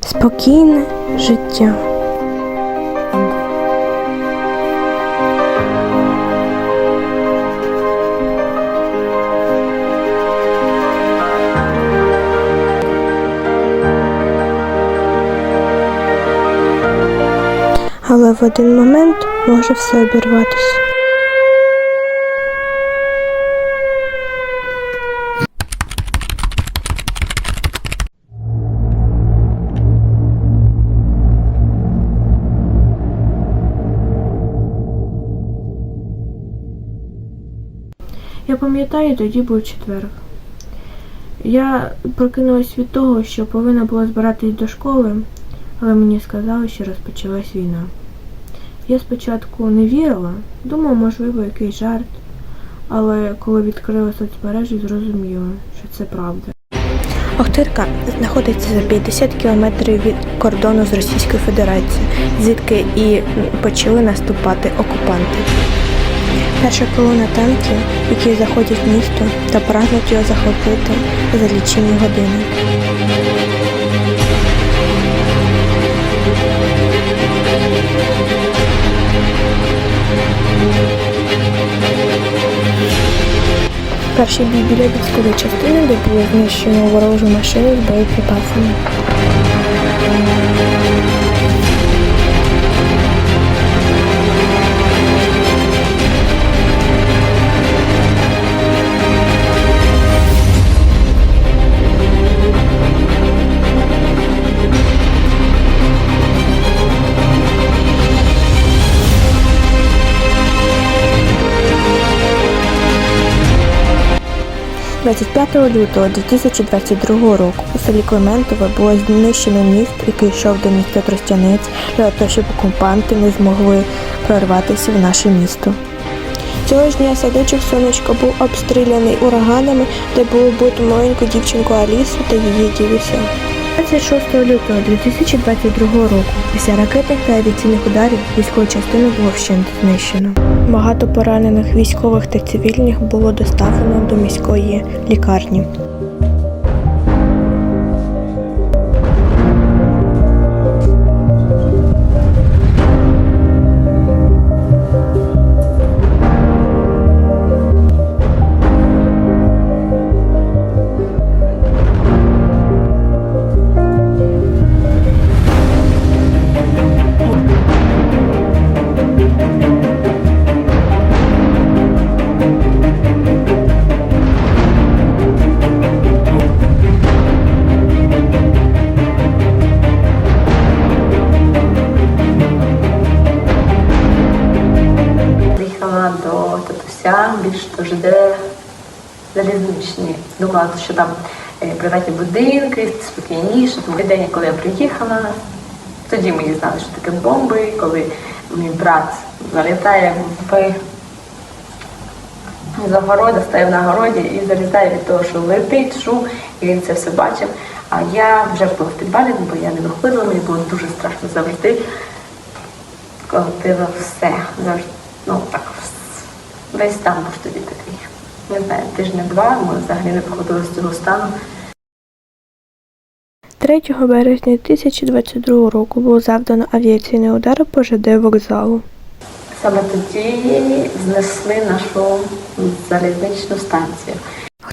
Спокійне життя. Але в один момент може все обірватися. Я пам'ятаю, тоді був четвер. Я прокинулась від того, що повинна була збиратись до школи, але мені сказали, що розпочалась війна. Я спочатку не вірила, думала, можливо, якийсь жарт, але коли відкрила соцмережі, зрозуміла, що це правда. Охтирка знаходиться за 50 кілометрів від кордону з Російською Федерацією, звідки і почали наступати окупанти. Перша колона танків, які заходять в місто та прагнуть його захопити за лічені години. Перший бій біля військової частини, де було знищено ворожу машину з боєприпасами. – 25 лютого 2022 року у селі Клементове було знищено міст, який йшов до міста Тростянець, для того, щоб окупанти не змогли прорватися в наше місто. Цього ж дня садочок сонечко був обстріляний ураганами, де було бути маленьку дівчинку Алісу та її дідуся. 26 лютого 2022 року після ракетних та авіаційних ударів військову частину було вщент знищено. Багато поранених військових та цивільних було доставлено до міської лікарні. Татуся, більш до ЖД залізничні. Думала, що там е, приватні будинки, спокійніше. Тому день, коли я приїхала, тоді ми дізналися, що таке бомби, коли мій брат залітає в з огорода, стає на городі і залітає від того, що летить шум, і він це все бачив. А я вже була в підвалі, бо я не виходила, мені було дуже страшно завжди. Колотила все. Завжди, ну так, весь стан був тоді такий. Не знаю, тижня-два, ми взагалі не виходили з цього стану. 3 березня 2022 року було завдано авіаційний удар по ЖД вокзалу. Саме тоді знесли нашу залізничну станцію.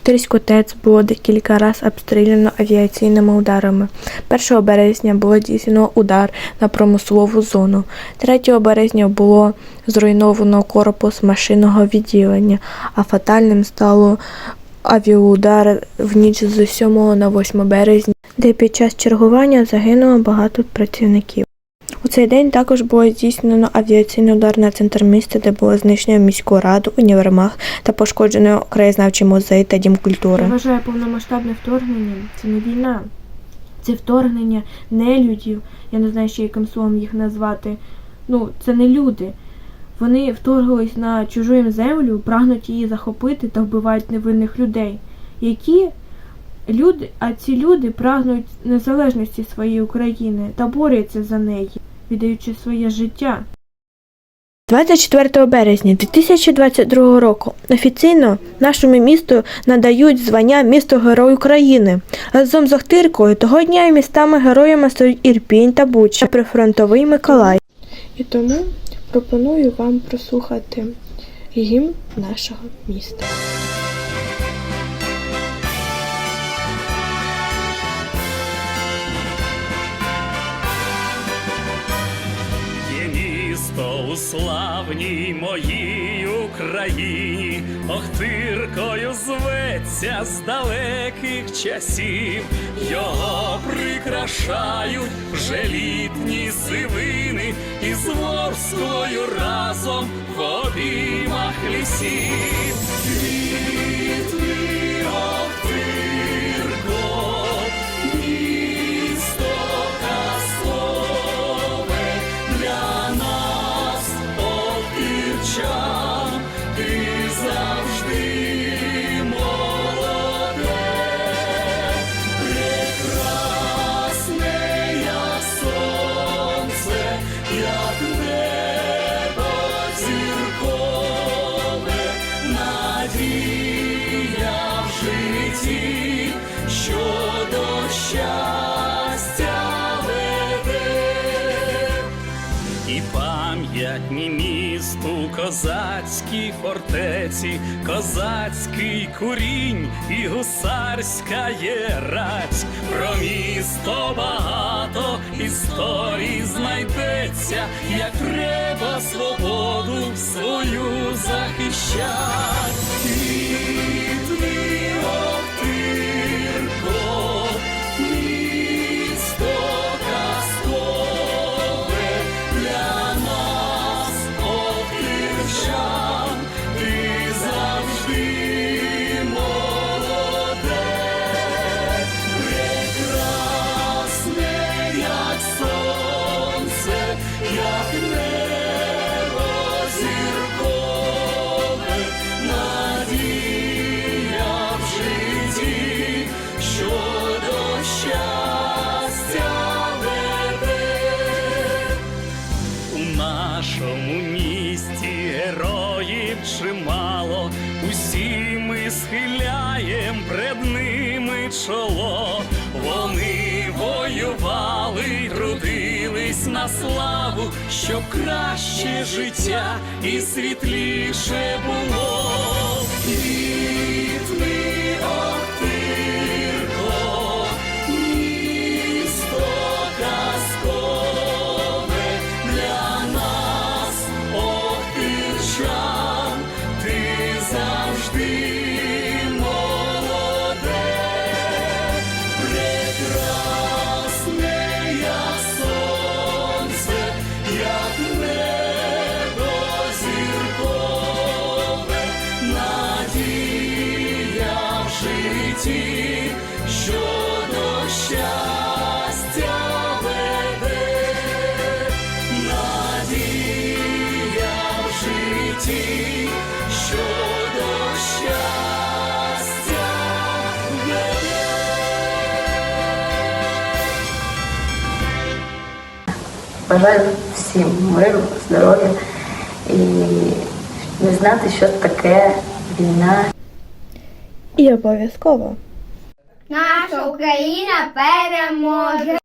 Охтирську ТЕЦ було декілька разів обстріляно авіаційними ударами. 1 березня було здійснено удар на промислову зону. 3 березня було зруйновано корпус машинного відділення, а фатальним стало авіаудар в ніч з 7 на 8 березня, де під час чергування загинуло багато працівників. У цей день також було здійснено авіаційний удар на центр міста, де було знищено міську раду, універмаг та пошкоджено краєзнавчий музей та дім культури. Я вважаю повномасштабне вторгнення. Це не війна. Це вторгнення нелюдів. Я не знаю, ще яким словом їх назвати. Ну, це не люди. Вони вторглись на чужу їм землю, прагнуть її захопити та вбивають невинних людей. Які люди, а ці люди прагнуть незалежності своєї України та борються за неї, віддаючи своє життя. 24 березня 2022 року офіційно нашому місту надають звання місто Герой України. Разом з Охтиркою того дня містами героями стоять Ірпінь та Буча, прифронтовий Миколай. І тому пропоную вам прослухати гімн нашого міста. Славній моїй Україні, Охтиркою зветься з далеких часів, його прикрашають вже літні сивини, і з ворскою разом в обіймах лісів. Місту козацькій фортеці, козацький курінь і гусарська є рать. Про місто багато історій знайдеться, як треба свободу свою захищать. Чоло. Вони воювали, й трудились на славу, щоб краще життя і світліше було. Бажаю всім миру, здоров'я і не знати, що таке війна. І обов'язково Наша Україна переможе!